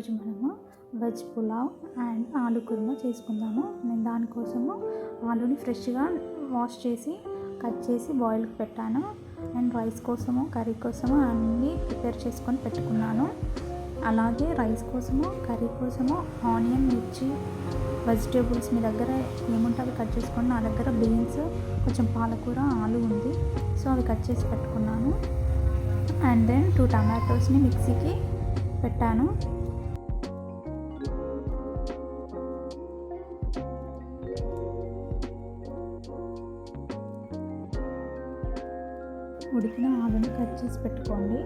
ఈరోజు మనము veg pulao and ఆలు కుర్మా చేసుకుందాము. నేను దానికోసము ఆలుని ఫ్రెష్గా వాష్ చేసి కట్ చేసి బాయిల్కి పెట్టాను. అండ్ రైస్ కోసము కర్రీ కోసము అన్నీ ప్రిపేర్ చేసుకొని పెట్టుకున్నాను. అలాగే రైస్ కోసము కర్రీ కోసము ఆనియన్ మిర్చి వెజిటేబుల్స్ మీ దగ్గర ఏముంటే అవి కట్ చేసుకొని నా దగ్గర బీన్స్ కొంచెం పాలకూర ఆలు ఉంది. సో అవి కట్ చేసి పెట్టుకున్నాను. అండ్ దెన్ టూ టమాటోస్ని మిక్సీకి పెట్టాను. ఉడికిన ఆలుని కట్ చేసి పెట్టుకోండి.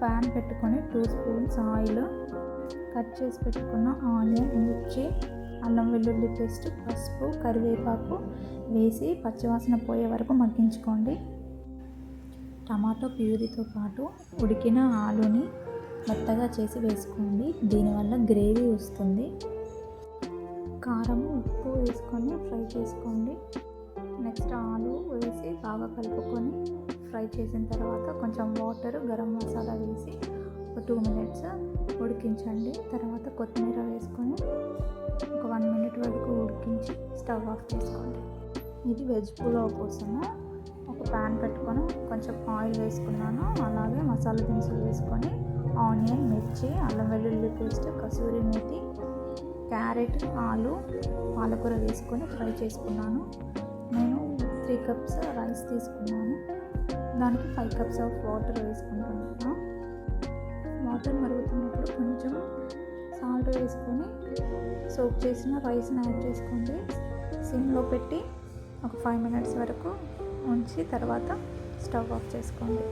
ప్యాన్ పెట్టుకొని టూ స్పూన్స్ ఆయిల్ కట్ చేసి పెట్టుకున్న ఆనియన్ మిర్చి అల్లం వెల్లుల్లి పేస్ట్ పసుపు కరివేపాకు వేసి పచ్చివాసన పోయే వరకు మగ్గించుకోండి. టమాటో ప్యూరీతో పాటు ఉడికిన ఆలుని మెత్తగా చేసి వేసుకోండి. దీనివల్ల గ్రేవీ వస్తుంది. కారం ఉప్పు వేసుకొని ఫ్రై చేసుకోండి. నెక్స్ట్ ఆలు వేసి బాగా కలుపుకొని ఫ్రై చేసిన తర్వాత కొంచెం వాటర్ గరం మసాలా వేసి ఒక టూ మినిట్స్ ఉడికించండి. తర్వాత కొత్తిమీర వేసుకొని ఒక వన్ మినిట్ వరకు ఉడికించి స్టవ్ ఆఫ్ చేసుకోండి. ఇది వెజ్ పులావ్ కోసము. ఒక ప్యాన్ పెట్టుకొని కొంచెం ఆయిల్ వేసుకున్నాను. అలాగే మసాలా దినుసులు వేసుకొని ఆనియన్ మిర్చి అల్లం వెల్లుల్లి పేస్ట్ కసూరి మేతి క్యారెట్ ఆలు పాలకూర వేసుకొని ఫ్రై చేసుకున్నాను. నేను త్రీ కప్స్ రైస్ తీసుకున్నాను. దానికి ఫైవ్ కప్స్ ఆఫ్ వాటర్ వేసుకుంటున్నాను. వాటర్ మరుగుతున్నప్పుడు కొంచెం సాల్ట్ వేసుకొని సోప్ చేసిన రైస్ని యాడ్ చేసుకోండి. సిమ్లో పెట్టి ఒక ఫైవ్ మినిట్స్ వరకు ఉంచి తర్వాత స్టవ్ ఆఫ్ చేసుకోండి.